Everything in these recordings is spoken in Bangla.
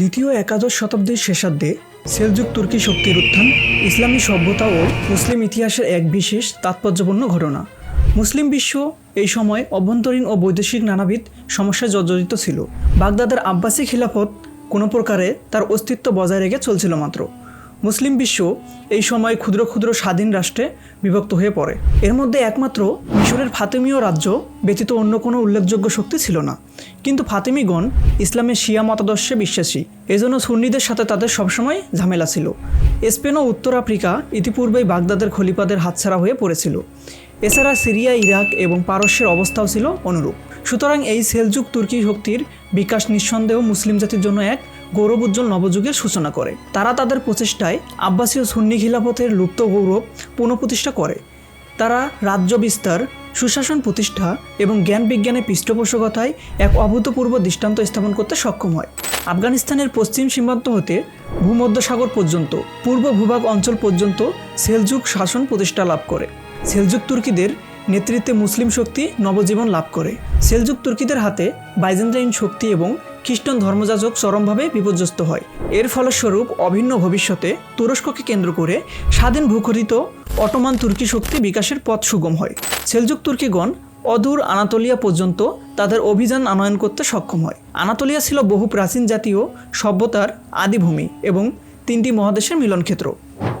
দ্বিতীয় একাদশ শতাব্দীর শেষার্ধে সেলজুক তুর্কি শক্তির উত্থান, ইসলামী সভ্যতা ও মুসলিম ইতিহাসের এক বিশেষ তাৎপর্যপূর্ণ ঘটনা। মুসলিম বিশ্ব এই সময় অভ্যন্তরীণ ও বৈদেশিক নানাবিধ সমস্যায় জর্জরিত ছিল। বাগদাদের আব্বাসী খিলাফত কোনো প্রকারে তার অস্তিত্ব বজায় রেখে চলছিল মাত্র। মুসলিম বিশ্ব এই সময় ক্ষুদ্র ক্ষুদ্র স্বাধীন রাষ্ট্রে বিভক্ত হয়ে পড়ে। এর মধ্যে একমাত্র মিশরের ফাতেমীয় রাজ্য ব্যতীত অন্য কোনো উল্লেখযোগ্য শক্তি ছিল না। কিন্তু ফাতেমিগণ ইসলামের শিয়া মতাদর্শে বিশ্বাসী। এজন্য সুন্নিদের সাথে তাদের সবসময় ঝামেলা ছিল। স্পেন ও উত্তর আফ্রিকা ইতিপূর্বেই বাগদাদের খলিফাদের হাতছাড়া হয়ে পড়েছিল। এছাড়া সিরিয়া, ইরাক এবং পারস্যের অবস্থাও ছিল অনুরূপ। সুতরাং এই সেলজুক তুর্কি শক্তির বিকাশ নিঃসন্দেহ মুসলিম জাতির জন্য এক গৌরবোজ্জ্বল নবযুগের সূচনা করে। তারা তাদের প্রচেষ্টায় আব্বাসীয় সুন্নি খিলাফতের লুপ্ত গৌরব পুনঃপ্রতিষ্ঠা করে। তারা রাজ্য বিস্তার, সুশাসন প্রতিষ্ঠা এবং জ্ঞান বিজ্ঞানের পৃষ্ঠপোষকতায় এক অভূতপূর্ব দৃষ্টান্ত স্থাপন করতে সক্ষম হয়। আফগানিস্তানের পশ্চিম সীমান্ত হতে ভূমধ্যসাগর পর্যন্ত, পূর্ব ভূভাগ অঞ্চল পর্যন্ত সেলজুক শাসন প্রতিষ্ঠা লাভ করে। সেলজুক তুর্কিদের নেতৃত্বে মুসলিম শক্তি নবজীবন লাভ করে। সেলজুক তুর্কিদের হাতে বাইজেন্টাইন শক্তি এবং খ্রিস্টান ধর্মযাজক চরমভাবে বিপর্যস্ত হয়। এর ফলস্বরূপ অভিন্ন ভবিষ্যতে তুরস্ককে কেন্দ্র করে স্বাধীন ভূখরিত অটোমান তুর্কি শক্তি বিকাশের পথ সুগম হয়। সেলজুক তুর্কিগণ অদূর আনাতোলিয়া পর্যন্ত তাদের অভিযান আনয়ন করতে সক্ষম হয়। আনাতোলিয়া ছিল বহু প্রাচীন জাতীয় সভ্যতার আদিভূমি এবং তিনটি মহাদেশের মিলনক্ষেত্র।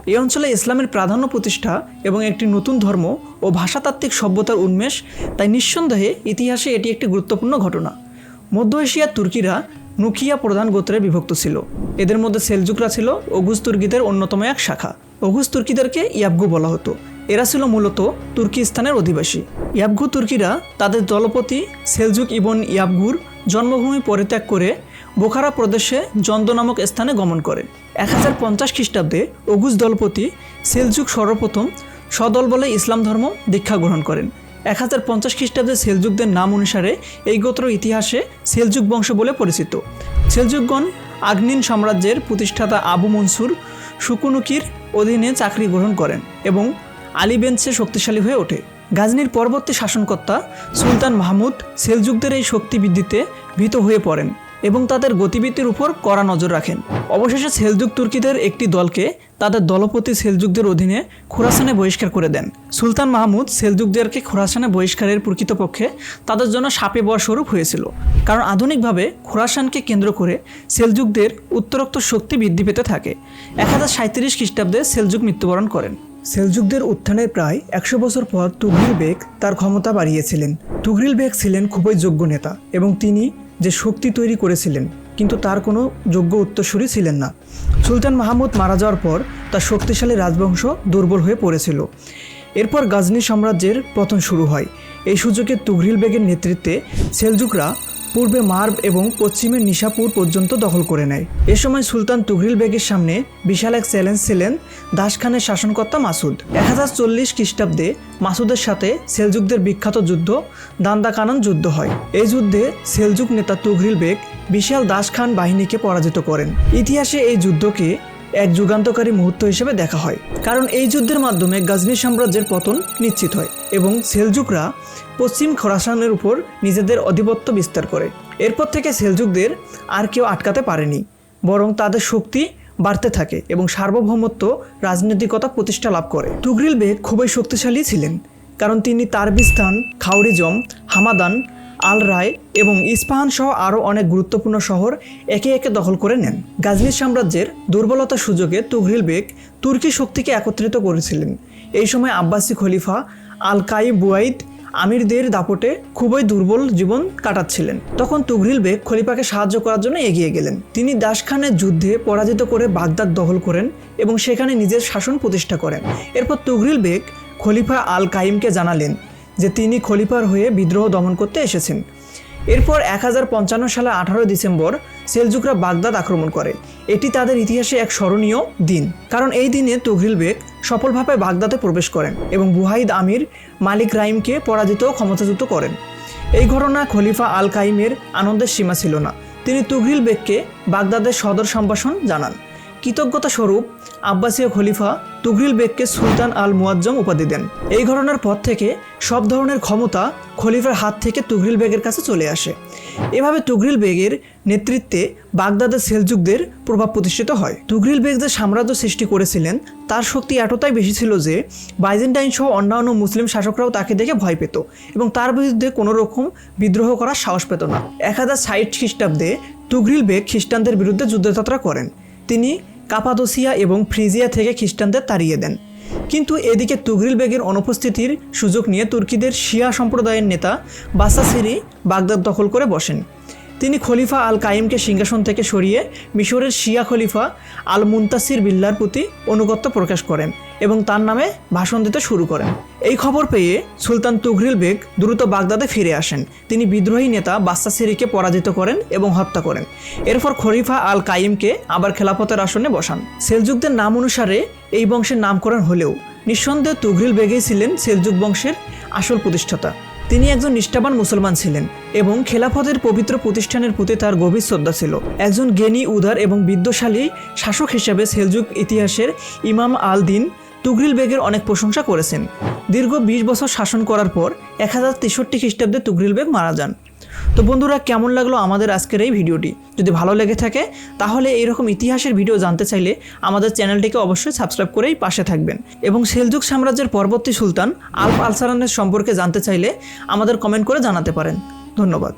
এই অঞ্চলে ইসলামের প্রাধান্য প্রতিষ্ঠা এবং একটি নতুন ধর্ম ও ভাষাতাত্ত্বিক সভ্যতার উন্মেষ, তাই নিঃসন্দেহে ইতিহাসে এটি একটি গুরুত্বপূর্ণ ঘটনা। মধ্য এশিয়ার তুর্কিরা নুকিয়া প্রধান গোত্রে বিভক্ত ছিল। এদের মধ্যে সেলজুকরা ছিল অগুজ তুর্কিদের অন্যতম এক শাখা। অগুজ তুর্কিদেরকে ইয়াবগু বলা হতো। এরা ছিল মূলত তুর্কিস্তানের অধিবাসী। ইয়াবগু তুর্কিরা তাদের দলপতি সেলজুক ইবন ইয়াবগুর জন্মভূমি পরিত্যাগ করে বোখারা প্রদেশে জন্দ নামক স্থানে গমন করে এক হাজার পঞ্চাশ খ্রিস্টাব্দে অগুজ দলপতি সেলজুক সর্বপ্রথম সদল বলে ইসলাম ধর্ম দীক্ষা গ্রহণ করেন। এক হাজার পঞ্চাশ খ্রিস্টাব্দে সেলজুকদের নাম অনুসারে এই গোত্র ইতিহাসে সেলজুক বংশ বলে পরিচিত। সেলজুকগণ আগ্নিন সাম্রাজ্যের প্রতিষ্ঠাতা আবু মনসুর সুকুনুকির অধীনে চাকরি গ্রহণ করেন এবং আলিবেন্সে শক্তিশালী হয়ে ওঠে। গাজনির পরবর্তী শাসনকর্তা সুলতান মাহমুদ সেলজুকদের এই শক্তি বৃদ্ধিতে ভীত হয়ে পড়েন। এবং তাদের গতিবিধির উপর কড়া নজর রাখেন। অবশেষে সেলজুক তুর্কিদের একটি দলকে তাদের দলপতি সেলজুকদের অধীনে খোরাসানে বহিষ্কার করে দেন। সুলতান মাহমুদ সেলজুকদেরকে খোরাসানে বহিষ্কারের প্রকৃতপক্ষে তাদের জন্য সাপে বর স্বরূপ হয়েছিল। কারণ আধুনিকভাবে খোরাসানকে কেন্দ্র করে সেলজুকদের উত্তরোক্ত শক্তি বৃদ্ধি পেতে থাকে। এক হাজার সাঁত্রিশ খ্রিস্টাব্দে সেলজুক মৃত্যুবরণ করেন। সেলজুকদের উত্থানের প্রায় একশো বছর পর তুঘরিল বেগ তার ক্ষমতা বাড়িয়েছিলেন। তুঘরিল বেগ ছিলেন খুবই যোগ্য নেতা এবং তিনি যে শক্তি তৈরি করেছিলেন, কিন্তু তার কোনো যোগ্য উত্তরসূরি ছিলেন না। সুলতান মাহমুদ মারা যাওয়ার পর তার শক্তিশালী রাজবংশ দুর্বল হয়ে পড়েছিল। এরপর গাজনি সাম্রাজ্যের পতন শুরু হয়। এই সুযোগে তুঘরিল বেগের নেতৃত্বে সেলজুকরা পূর্বে মার্ব এবং পশ্চিমের নিশাপুর পর্যন্ত দখল করে নেয়। এ সময় সুলতান তুঘরিল বেগের সামনে বিশাল এক চ্যালেঞ্জ ছিলেন দাস খানের শাসনকর্তা মাসুদ। এক হাজার চল্লিশ খ্রিস্টাব্দে মাসুদের সাথে সেলজুকদের বিখ্যাত যুদ্ধ দান্দাকানন যুদ্ধ হয়। এই যুদ্ধে সেলজুক নেতা তুঘরিল বেগ বিশাল দাস খান বাহিনীকে পরাজিত করেন। ইতিহাসে এই যুদ্ধকে এক যুগান্তকারী মুহূর্ত হিসেবে দেখা হয়। কারণ এই যুদ্ধের মাধ্যমে গাজনি সাম্রাজ্যের পতন নিশ্চিত হয় এবং সেলজুকরা পশ্চিম খোরাসানের উপর নিজেদের আধিপত্য বিস্তার করে। এরপর থেকে সেলজুকদের আর কেউ আটকাতে পারেনি, বরং তাদের শক্তি বাড়তে থাকে এবং সার্বভৌমত্ব, রাজনৈতিকতা প্রতিষ্ঠা লাভ করে। তুগরিল বেগ খুবই শক্তিশালী ছিলেন, কারণ তিনি তারবিস্তান খাউরিজম হামাদান আল রায় এবং ইস্পাহান সহ আরও অনেক গুরুত্বপূর্ণ শহর একে একে দখল করে নেন। গাজনি সাম্রাজ্যের দুর্বলতা সুযোগে তুঘরিল বেগ তুর্কি শক্তিকে একত্রিত করেছিলেন। এই সময় আব্বাসি খলিফা আল কাই বুয়াইদ আমিরদের দাপটে খুবই দুর্বল জীবন কাটাচ্ছিলেন। তখন তুঘরিল বেগ খলিফাকে সাহায্য করার জন্য এগিয়ে গেলেন। তিনি দাস খানের যুদ্ধে পরাজিত করে বাগদাদ দখল করেন এবং সেখানে নিজের শাসন প্রতিষ্ঠা করেন। এরপর তুঘরিল বেগ খলিফা আল কাইমকে জানালেন যে তিনি খলিফার হয়ে বিদ্রোহ দমন করতে এসেছেন। এরপর এক হাজার পঞ্চান্ন সালে আঠারো ডিসেম্বর সেলজুকরা বাগদাদ আক্রমণ করে। এটি তাদের ইতিহাসে এক স্মরণীয় দিন। কারণ এই দিনে তুঘরিল বেগ সফলভাবে বাগদাদে প্রবেশ করেন এবং বুহাইদ আমির মালিক রাইমকে পরাজিত ক্ষমতাচ্যুত করেন। এই ঘটনা খলিফা আল কাইমের আনন্দের সীমা ছিল না। তিনি তুঘরিল বেগকে বাগদাদের সদর সম্ভাষণ জানান। কৃতজ্ঞতা স্বরূপ আব্বাসীয় খলিফা তুগরিল বেগকে সুলতান আল মুয়াজ্জম উপাধি দেন। এই ঘটনার পর থেকে সব ধরনের ক্ষমতা খলিফার হাত থেকে তুগরিল বেগের কাছে চলে আসে। এভাবে তুগরিল বেগের নেতৃত্বে বাগদাদের সেলজুকদের প্রভাব প্রতিষ্ঠিত হয়। তুগরিল বেগ যে সাম্রাজ্য সৃষ্টি করেছিলেন, তার শক্তি এতটাই বেশি ছিল যে বাইজেন্টাইন সহ অন্যান্য মুসলিম শাসকরাও তাকে দেখে ভয় পেত এবং তার বিরুদ্ধে কোনো রকম বিদ্রোহ করার সাহস পেত না। এক হাজার ষাট খ্রিস্টাব্দে তুগরিল বেগ খ্রিস্টানদের বিরুদ্ধে যুদ্ধযাত্রা করেন। তিনি কাপাদোসিয়া এবং ফ্রিজিয়া থেকে খ্রিস্টানদের তাড়িয়ে দেন। কিন্তু এদিকে তুগরিল বেগের অনুপস্থিতির সুযোগ নিয়ে তুর্কিদের শিয়া সম্প্রদায়ের নেতা বাসাসিরি বাগদাদ দখল করে বসেন। তিনি খলিফা আল কাইমকে সিংহাসন থেকে সরিয়ে মিশরের শিয়া খলিফা আল মুন্তাসির বিল্লার প্রতি অনুগত্য প্রকাশ করেন এবং তার নামে ভাষণ দিতে শুরু করেন। এই খবর পেয়ে সুলতান তুগরিল বেগ দ্রুত বাগদাদে ফিরে আসেন। তিনি বিদ্রোহী নেতা বাস্তাসিরিকে পরাজিত করেন এবং হত্যা করেন। এরপর খলিফা আল কাইমকে আবার খেলাফতের আসনে বসান। সেলজুকদের নাম অনুসারে এই বংশের নামকরণ হলেও নিঃসন্দেহে তুগরিল বেগেই ছিলেন সেলজুক বংশের আসল প্রতিষ্ঠাতা। তিনি একজন নিষ্ঠাবান মুসলমান ছিলেন এবং খেলাফতের পবিত্র প্রতিষ্ঠানের প্রতি তার গভীর শ্রদ্ধা ছিল। একজন জ্ঞানী, উদার এবং বিদ্যশালী শাসক হিসেবে সেলজুক ইতিহাসের ইমাম আল দিন তুগরিল বেগের অনেক প্রশংসা করেছেন। দীর্ঘ বিশ বছর শাসন করার পর এক হাজার তেষট্টি খ্রিস্টাব্দে তুগরিল বেগ মারা যান। তো বন্ধুরা, কেমন লাগল আমাদের আজকের এই ভিডিওটি? যদি ভালো লেগে থাকে, তাহলে এইরকম ইতিহাসের ভিডিও জানতে চাইলে আমাদের চ্যানেলটিকে অবশ্যই সাবস্ক্রাইব করেই পাশে থাকবেন। এবং সেলজুক সাম্রাজ্যের পরবর্তী সুলতান আলফ আলসারানের সম্পর্কে জানতে চাইলে আমাদের কমেন্ট করে জানাতে পারেন। ধন্যবাদ।